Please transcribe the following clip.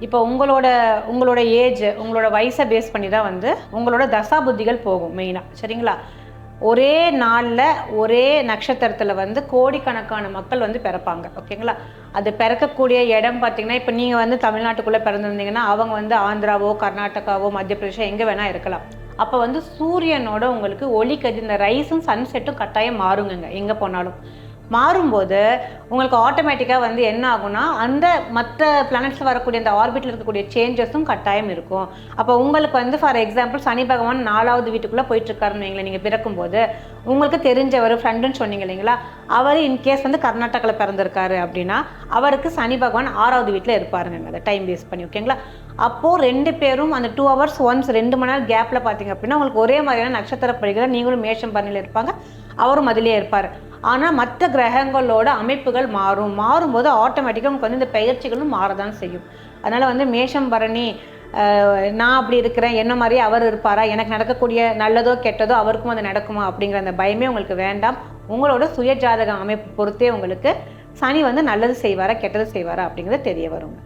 இப்போ உங்களோட உங்களோட ஏஜ் உங்களோட வயசை பேஸ் பண்ணி தான் வந்து உங்களோட தசா புத்திகள் போகும் மெயினாக சரிங்களா? ஒரே நாளில் ஒரே நட்சத்திரத்தில் வந்து கோடிக்கணக்கான மக்கள் வந்து பிறப்பாங்க. ஓகேங்களா? அது பிறக்கக்கூடிய இடம் பார்த்தீங்கன்னா இப்போ நீங்கள் வந்து தமிழ்நாட்டுக்குள்ளே பிறந்திருந்தீங்கன்னா அவங்க வந்து ஆந்திராவோ கர்நாடகாவோ மத்திய பிரதேசம் எங்கே வேணால் இருக்கலாம். அப்போ வந்து சூரியனோட உங்களுக்கு ஒளி கதி இந்த ரைஸும் சன்செட்டும் கட்டாயம் மாறுங்க எங்கே போனாலும். மாறும்போது உங்களுக்கு ஆட்டோமேட்டிக்காக வந்து என்ன ஆகும்னா அந்த மற்ற பிளானட்ஸில் வரக்கூடிய அந்த ஆர்பிட்டில் இருக்கக்கூடிய சேஞ்சஸும் கட்டாயம் இருக்கும். அப்போ உங்களுக்கு வந்து ஃபார் எக்ஸாம்பிள் சனி பகவான் நாலாவது வீட்டுக்குள்ளே போயிட்டுருக்காருன்னு வைங்களேன் நீங்கள் பிறக்கும்போது. உங்களுக்கு தெரிஞ்சவர் ஃப்ரெண்டுன்னு சொன்னீங்க இல்லைங்களா அவர் இன்கேஸ் வந்து கர்நாடகாவில் பிறந்திருக்காரு அப்படின்னா அவருக்கு சனி பகவான் ஆறாவது வீட்டில் இருப்பாருங்க அதை டைம் வேஸ்ட் பண்ணி ஓகேங்களா அப்போது ரெண்டு பேரும் அந்த டூ ஹவர்ஸ் ஒன்ஸ் ரெண்டு மணி நேரம் கேப்பில் பார்த்தீங்க அப்படின்னா உங்களுக்கு ஒரே மாதிரியான நட்சத்திர படிக்கிற நீங்களும் மேஷம் பண்ணியில் இருப்பாங்க அவரும் அதிலே இருப்பார். ஆனால் மற்ற கிரகங்களோட அமைப்புகள் மாறும். மாறும்போது ஆட்டோமேட்டிக்காக உங்களுக்கு வந்து இந்த பெயர்ச்சிகளும் மாறதான் செய்யும். அதனால் வந்து மேஷம் பரணி நான் அப்படி இருக்கிறேன் என்ன மாதிரி அவர் இருப்பாரா எனக்கு நடக்கக்கூடிய நல்லதோ கெட்டதோ அவருக்கும் அது நடக்குமா அப்படிங்கிற அந்த பயமே உங்களுக்கு வேண்டாம். உங்களோட சுய ஜாதக அமைப்பு பொறுத்தே உங்களுக்கு சனி வந்து நல்லது செய்வாரா கெட்டது செய்வாரா அப்படிங்கிறது தெரிய வருங்க.